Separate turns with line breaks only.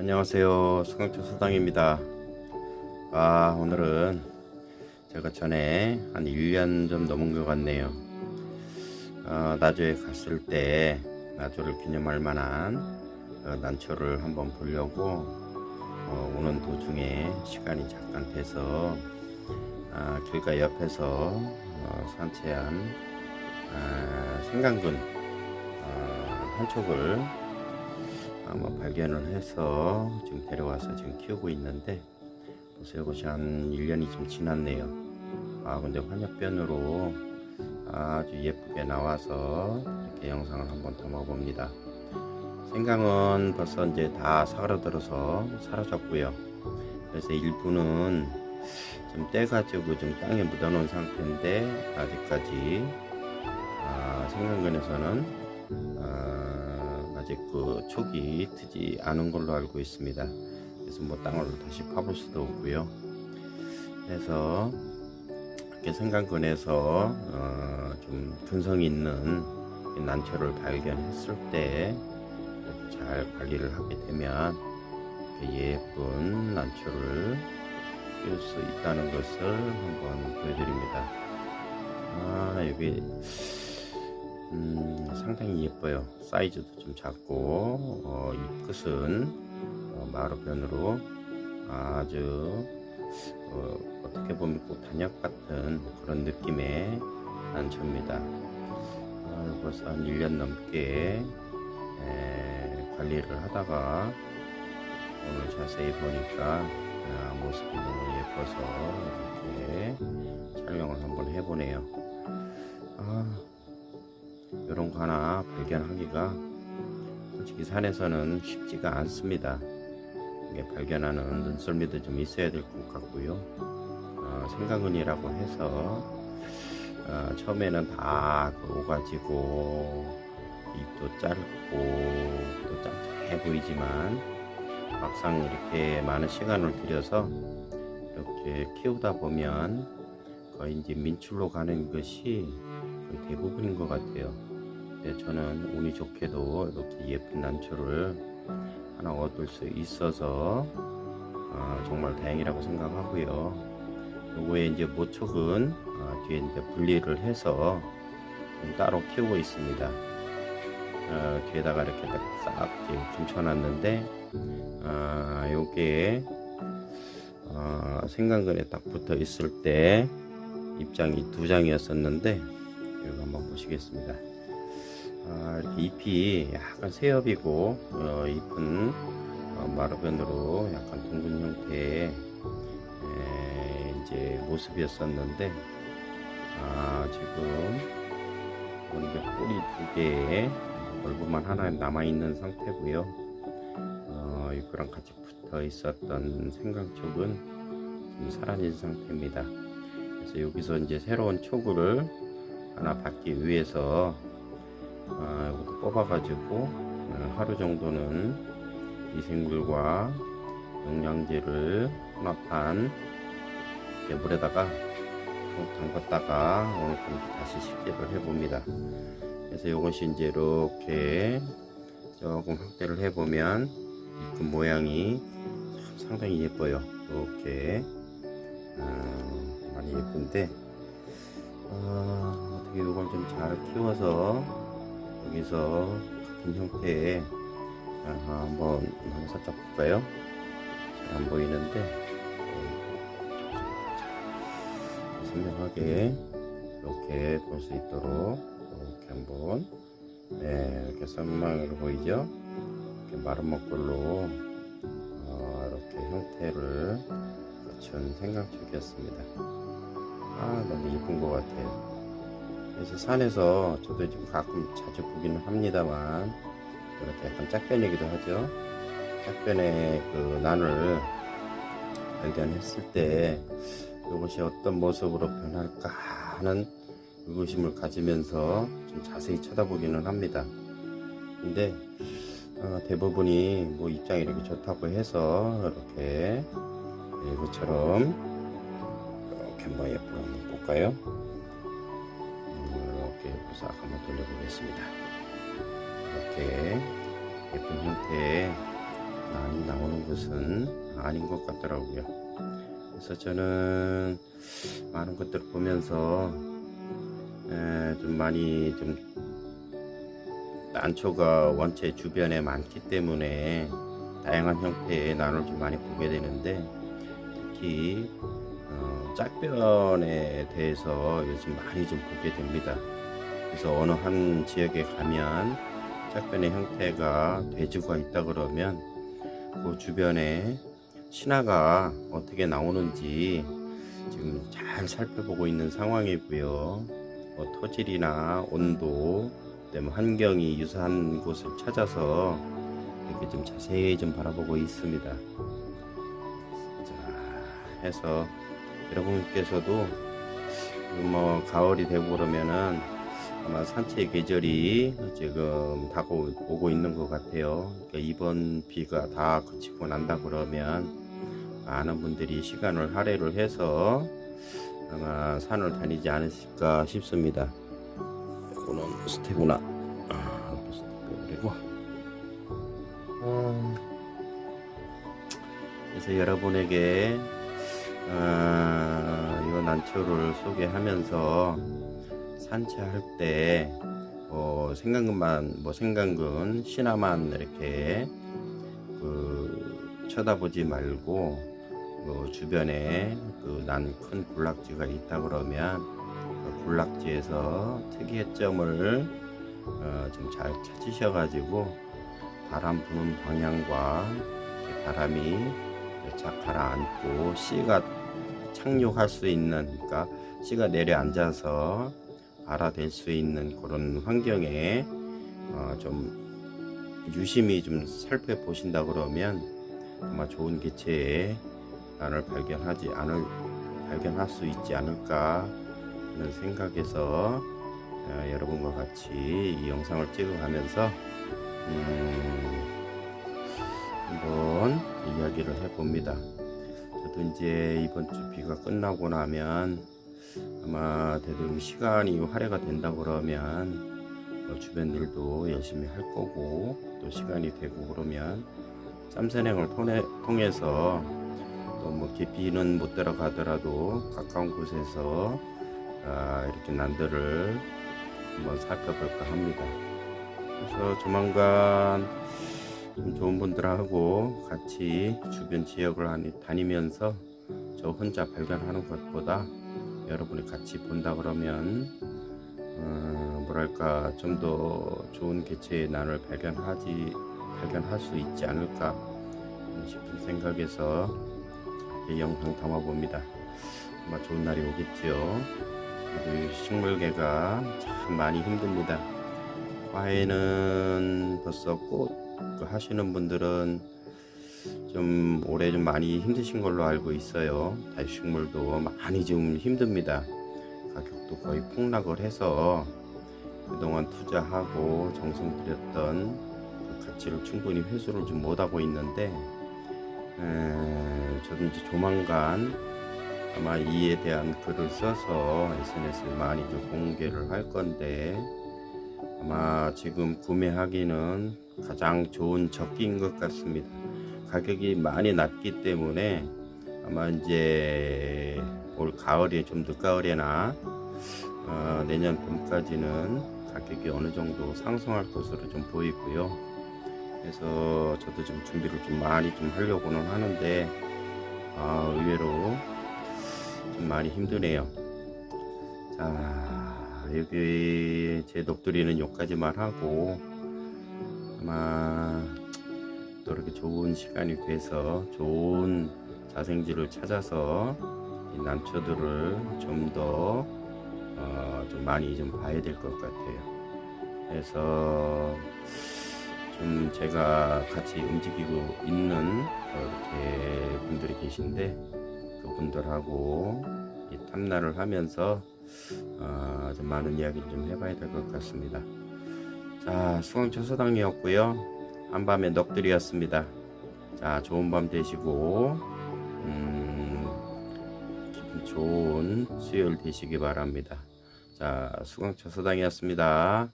안녕하세요. 수강초 소당입니다. 아, 오늘은 제가 전에 한 1년 좀 넘은 것 같네요. 어, 나주에 갔을 때 나주를 기념할 만한 어, 난초를 한번 보려고 어, 오는 도중에 시간이 잠깐 돼서 아, 길가 옆에서 어, 산채한 아, 생강근 어, 한 촉을 아마 발견을 해서 지금 데려와서 지금 키우고 있는데 보세요 이것이 한 1년이 좀 지났네요. 아 근데 환엽변으로 아주 예쁘게 나와서 이렇게 영상을 한번 담아 봅니다. 생강은 벌써 이제 다 사그라들어서 사라졌고요. 그래서 일부는 좀 떼가지고 좀 땅에 묻어놓은 상태인데 아직까지 아, 생강근에서는 아, 아직 그 촉이 트지 않은 걸로 알고 있습니다. 그래서 뭐 땅을 다시 파볼 수도 없고요. 그래서 이렇게 생강근에서 어, 좀 근성 있는 이 난초를 발견했을 때 이렇게 잘 관리를 하게 되면 이렇게 예쁜 난초를 키울 수 있다는 것을 한번 보여드립니다. 아 여기 음, 상당히 예뻐요. 사이즈도 좀 작고 어, 이 끝은 어, 마루변으로 아주 어, 어떻게 보면 꼭 단역 같은 그런 느낌의 난초입니다. 아, 벌써 한 1년 넘게 에, 관리를 하다가 오늘 자세히 보니까 아, 모습이 너무 예뻐서 이렇게 촬영을 한번 해보네요. 아, 이런 거 하나 발견하기가 솔직히 산에서는 쉽지가 않습니다. 이게 발견하는 눈썰미도 좀 있어야 될 것 같고요. 어, 생강근이라고 해서 어, 처음에는 다 오가지고 잎도 짧고 또 짭짤해 보이지만 막상 이렇게 많은 시간을 들여서 이렇게 키우다 보면 거의 이제 민출로 가는 것이 거의 대부분인 것 같아요. 근데 저는 운이 좋게도 이렇게 예쁜 난초를 하나 얻을 수 있어서 어, 정말 다행이라고 생각하고요. 요거에 이제 모촉은 어, 뒤에 이제 분리를 해서 좀 따로 키우고 있습니다. 어, 뒤에다가 이렇게 싹 감춰놨는데 어, 요게 어, 생강근에 딱 붙어 있을 때 입장이 두 장이었었는데 이거 한번 보시겠습니다. 아, 이렇게 잎이 약간 새엽이고 어, 잎은 어, 마르변으로 약간 둥근 형태의 에, 이제 모습이었었는데 아, 지금 이게 뿌리 두 개에 얼굴만 하나 남아 있는 상태고요. 어, 이거랑 같이 붙어 있었던 생강촉은 지금 사라진 상태입니다. 그래서 여기서 이제 새로운 촉을 하나 받기 위해서 아, 이것도 뽑아가지고 어, 하루 정도는 미생물과 영양제를 혼합한 물에다가 푹 담갔다가 오늘 밤 다시 식재를 해봅니다. 그래서 이것이 이제 이렇게 조금 확대를 해보면 잎 모양이 참 상당히 예뻐요. 이렇게 어, 많이 예쁜데 어, 어떻게 이걸 좀 잘 키워서 여기서 같은 형태의 아, 한번 살짝 볼까요? 잘 안 보이는데 어, 선명하게 이렇게 볼 수 있도록 이렇게 한번 네, 이렇게 선망으로 보이죠? 이렇게 마른 먹골로 어, 이렇게 형태를 갖춘 생강촉이었습니다. 아 너무 이쁜 것 같아요. 그래서 산에서 저도 지금 가끔 자주 보기는 합니다만 이렇게 약간 짝변이기도 하죠. 짝변의 그 난을 발견했을 때 이것이 어떤 모습으로 변할까 하는 의구심을 가지면서 좀 자세히 쳐다보기는 합니다. 근데 어, 대부분이 뭐 입장이 이렇게 좋다고 해서 이렇게 이것처럼 이렇게 한번 예쁘게 한번 볼까요? 이렇게 싹 한번 돌려보겠습니다. 이렇게 예쁜 형태의 난이 나오는 것은 아닌 것 같더라고요. 그래서 저는 많은 것들을 보면서 에, 좀 많이 좀 난초가 원체 주변에 많기 때문에 다양한 형태의 난을 좀 많이 보게 되는데 특히 어, 짝변에 대해서 요즘 많이 좀 보게 됩니다. 그래서 어느 한 지역에 가면 짝변의 형태가 대주가 있다 그러면 그 주변에 신화가 어떻게 나오는지 지금 잘 살펴보고 있는 상황이고요. 뭐 토질이나 온도, 그다음에 환경이 유사한 곳을 찾아서 이렇게 좀 자세히 좀 바라보고 있습니다. 자, 해서 여러분께서도 뭐 가을이 되고 그러면은 아마 산책 계절이 지금 다가오고 있는 것 같아요. 그러니까 이번 비가 다 그치고 난다 그러면 많은 분들이 시간을 할애를 해서 아마 산을 다니지 않으실까 싶습니다. 이거는 스테구나. 아, 그리고 어, 그래서 여러분에게 어, 이 난초를 소개하면서 산책할 때뭐 생강근만 뭐 생강근 신화만 이렇게 그 쳐다보지 말고 그 주변에 그 난 큰 군락지가 있다 그러면 그 군락지에서 특이점을 어, 좀 잘 찾으셔 가지고 바람 부는 방향과 바람이 쫙 가라앉고 씨가 착륙할 수 있는 그러니까 씨가 내려앉아서 발화될 수 있는 그런 환경에 어, 좀 유심히 좀 살펴보신다 그러면 아마 좋은 개체의 난을 발견하지 않을 발견할 수 있지 않을까 하는 생각에서 어, 여러분과 같이 이 영상을 찍어가면서 음, 한번 이야기를 해봅니다. 저도 이제 이번 주 비가 끝나고 나면 아마 대충 시간이 할애가 된다 그러면 뭐 주변 일도 열심히 할 거고 또 시간이 되고 그러면 통해, 통해서 또 뭐 깊이는 못 들어가더라도 가까운 곳에서 아, 이렇게 난들을 한번 살펴볼까 합니다. 그래서 조만간 좀 좋은 분들하고 같이 주변 지역을 다니면서 저 혼자 발견하는 것보다 여러분이 같이 본다 그러면 어, 뭐랄까 좀 더 좋은 개체의 난을 발견하지 발견할 수 있지 않을까 싶은 생각에서 영상 담아 봅니다. 아마 좋은 날이. 그래도 이 식물계가 참 많이 힘듭니다. 과외는 벌써 꽃그 하시는 분들은 좀 올해 좀 많이 힘드신 걸로 알고 있어요. 다육식물도 많이 좀 힘듭니다. 가격도 거의 폭락을 해서 그동안 투자하고 정성 들였던 그 가치를 충분히 회수를 좀 못하고 있는데 에, 저도 이제 조만간 아마 이에 대한 글을 써서 SNS에 많이 좀 공개를 할 건데 아마 지금 구매하기는 가장 좋은 적기인 것 같습니다. 가격이 많이 낮기 때문에 아마 이제 올 가을에 좀 늦가을에나 어, 내년 봄까지는 가격이 어느 정도 상승할 것으로 좀 보이고요. 그래서 저도 좀 준비를 좀 많이 좀 하려고는 하는데 아, 의외로 좀 많이 힘드네요. 자 여기 제 녹두리는 여기까지만 하고 아마 또 이렇게 좋은 시간이 돼서 좋은 자생지를 찾아서 이 난초들을 좀더 어, 좀 많이 좀 봐야 될 것 같아요. 그래서 좀 제가 같이 움직이고 있는 이렇게 분들이 계신데 그분들하고 이 탐나를 하면서 어, 좀 많은 이야기를 좀 해봐야 될 것 같습니다. 자, 수강초소당이었고요. 한밤의 넋들이었습니다. 자, 좋은 밤 되시고, 음, 좋은 수요일 되시기 바랍니다. 자, 수강초소당이었습니다.